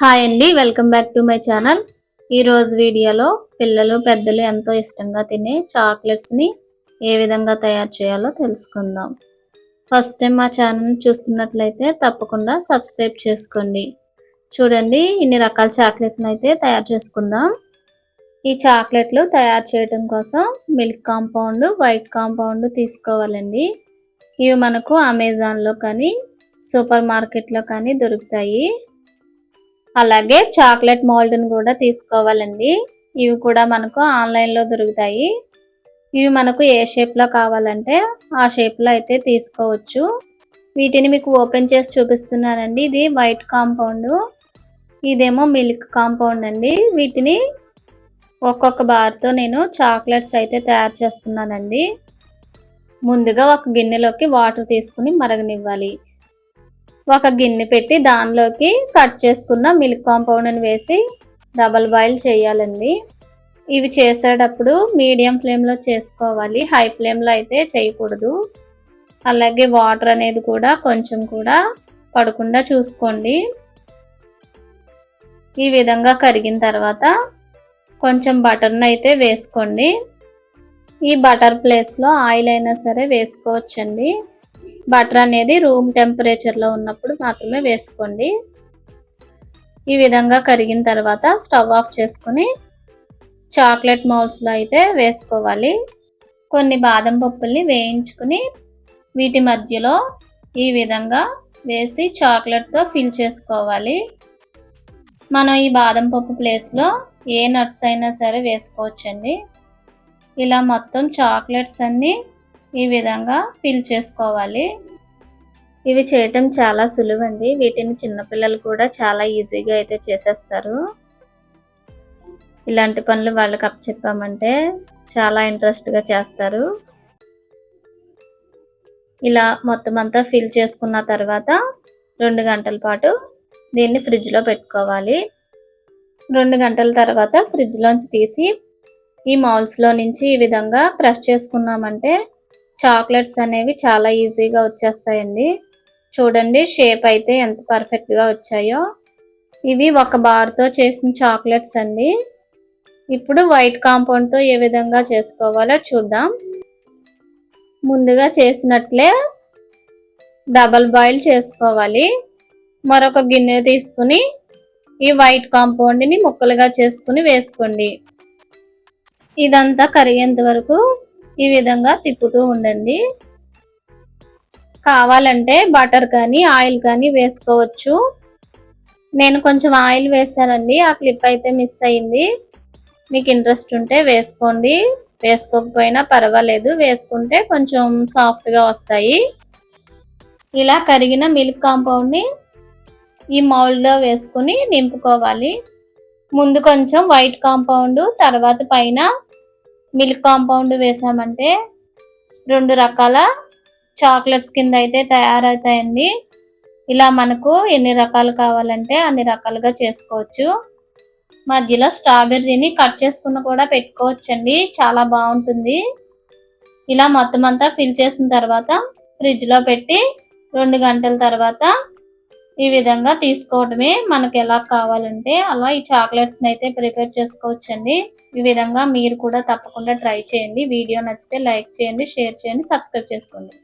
Hi అండి welcome back to my channel. ఈరోజు వీడియోలో పిల్లలు పెద్దలు ఎంతో ఇష్టంగా తినే చాక్లెట్స్ని ఏ విధంగా తయారు చేయాలో తెలుసుకుందాం. ఫస్ట్ టైం మా ఛానల్ చూస్తున్నట్లయితే తప్పకుండా సబ్స్క్రైబ్ చేసుకోండి. చూడండి ఇన్ని రకాల చాక్లెట్ని అయితే తయారు చేసుకుందాం. ఈ చాక్లెట్లు తయారు చేయడం కోసం మిల్క్ కాంపౌండ్ వైట్ కాంపౌండ్ తీసుకోవాలండి. ఇవి మనకు అమెజాన్లో కానీ సూపర్ మార్కెట్లో కానీ దొరుకుతాయి. అలాగే చాక్లెట్ మోల్డ్ని కూడా తీసుకోవాలండి. ఇవి కూడా మనకు ఆన్లైన్లో దొరుకుతాయి. ఇవి మనకు ఏ షేప్లో కావాలంటే ఆ షేప్లో అయితే తీసుకోవచ్చు. వీటిని మీకు ఓపెన్ చేసి చూపిస్తున్నానండి. ఇది వైట్ కాంపౌండ్. ఇదేమో మిల్క్ కాంపౌండ్ అండి. వీటిని ఒక్కొక్క బార్తో నేను చాక్లెట్స్ అయితే తయారు చేస్తున్నానండి. ముందుగా ఒక గిన్నెలోకి వాటర్ తీసుకుని మరగనివ్వాలి. ఒక గిన్నె పెట్టి దానిలోకి కట్ చేసుకున్న మిల్క్ కాంపౌండ్ని వేసి డబల్ బాయిల్ చేయాలండి. ఇవి చేసేటప్పుడు మీడియం ఫ్లేమ్లో చేసుకోవాలి. హై ఫ్లేమ్లో అయితే చేయకూడదు. అలాగే వాటర్ అనేది కూడా కొంచెం కూడా పడకుండా చూసుకోండి. ఈ విధంగా కరిగిన తర్వాత కొంచెం బటర్ని అయితే వేసుకోండి. ఈ బటర్ ప్లేస్లో ఆయిల్ అయినా సరే వేసుకోవచ్చండి. బటర్ అనేది రూమ్ టెంపరేచర్లో ఉన్నప్పుడు మాత్రమే వేసుకోండి. ఈ విధంగా కరిగిన తర్వాత స్టవ్ ఆఫ్ చేసుకుని చాక్లెట్ మౌల్స్లో అయితే వేసుకోవాలి. కొన్ని బాదం పప్పుల్ని వేయించుకుని వీటి మధ్యలో ఈ విధంగా వేసి చాక్లెట్తో ఫిల్ చేసుకోవాలి. మనం ఈ బాదం పప్పు ప్లేస్లో ఏ నట్స్ అయినా సరే వేసుకోవచ్చండి. ఇలా మొత్తం చాక్లెట్స్ అన్నీ ఈ విధంగా ఫిల్ చేసుకోవాలి. ఇవి చేయటం చాలా సులువండి. వీటిని చిన్నపిల్లలు కూడా చాలా ఈజీగా అయితే చేసేస్తారు. ఇలాంటి పనులు వాళ్ళకి అప్పచెప్పామంటే చాలా ఇంట్రెస్ట్గా చేస్తారు. ఇలా మొత్తం అంతా ఫిల్ చేసుకున్న తర్వాత రెండు గంటల పాటు దీన్ని ఫ్రిడ్జ్లో పెట్టుకోవాలి. రెండు గంటల తర్వాత ఫ్రిడ్జ్లోంచి తీసి ఈ మౌల్స్లో నుంచి ఈ విధంగా ప్రెస్ చేసుకున్నామంటే చాక్లెట్స్ అనేవి చాలా ఈజీగా వచ్చేస్తాయండి. చూడండి షేప్ అయితే ఎంత పర్ఫెక్ట్గా వచ్చాయో. ఇవి ఒక బార్తో చేసిన చాక్లెట్స్ అండి. ఇప్పుడు వైట్ కాంపౌండ్తో ఏ విధంగా చేసుకోవాలో చూద్దాం. ముందుగా చేసినట్లే డబల్ బాయిల్ చేసుకోవాలి. మరొక గిన్నె తీసుకుని ఈ వైట్ కాంపౌండ్ని ముక్కలుగా చేసుకుని వేసుకోండి. ఇదంతా కరిగేంత వరకు ఈ విధంగా తిప్పుతూ ఉండండి. కావాలంటే బటర్ కానీ ఆయిల్ కానీ వేసుకోవచ్చు. నేను కొంచెం ఆయిల్ వేసానండి ఆ క్లిప్ అయితే మిస్ అయింది. మీకు ఇంట్రెస్ట్ ఉంటే వేసుకోండి. వేసుకోకపోయినా పర్వాలేదు. వేసుకుంటే కొంచెం సాఫ్ట్గా వస్తాయి. ఇలా కరిగిన మిల్క్ కాంపౌండ్ని ఈ మౌల్డ్లో వేసుకుని నింపుకోవాలి. ముందు కొంచెం వైట్ కాంపౌండ్ తర్వాత పైన మిల్క్ కాంపౌండ్ వేసామంటే రెండు రకాల చాక్లెట్స్ కింద అయితే తయారవుతాయండి. ఇలా మనకు ఎన్ని రకాలు కావాలంటే అన్ని రకాలుగా చేసుకోవచ్చు. మధ్యలో స్ట్రాబెర్రీని కట్ చేసుకున్న కూడా పెట్టుకోవచ్చండి. చాలా బాగుంటుంది. ఇలా మొత్తం అంతా ఫిల్ చేసిన తర్వాత ఫ్రిడ్జ్లో పెట్టి రెండు గంటల తర్వాత ఈ విధంగా తీసుకోవడమే మనకు ఎలా కావాలంటే అలా ఈ చాక్లెట్స్ని అయితే ప్రిపేర్ చేసుకోవచ్చండి. ఈ విధంగా మీరు కూడా తప్పకుండా ట్రై చేయండి. వీడియో నచ్చితే లైక్ చేయండి షేర్ చేయండి సబ్స్క్రైబ్ చేసుకోండి.